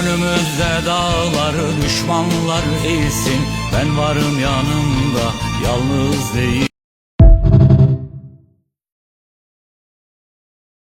Önümüzde dağlar düşmanlar eğilsin. Ben varım yanında yalnız değil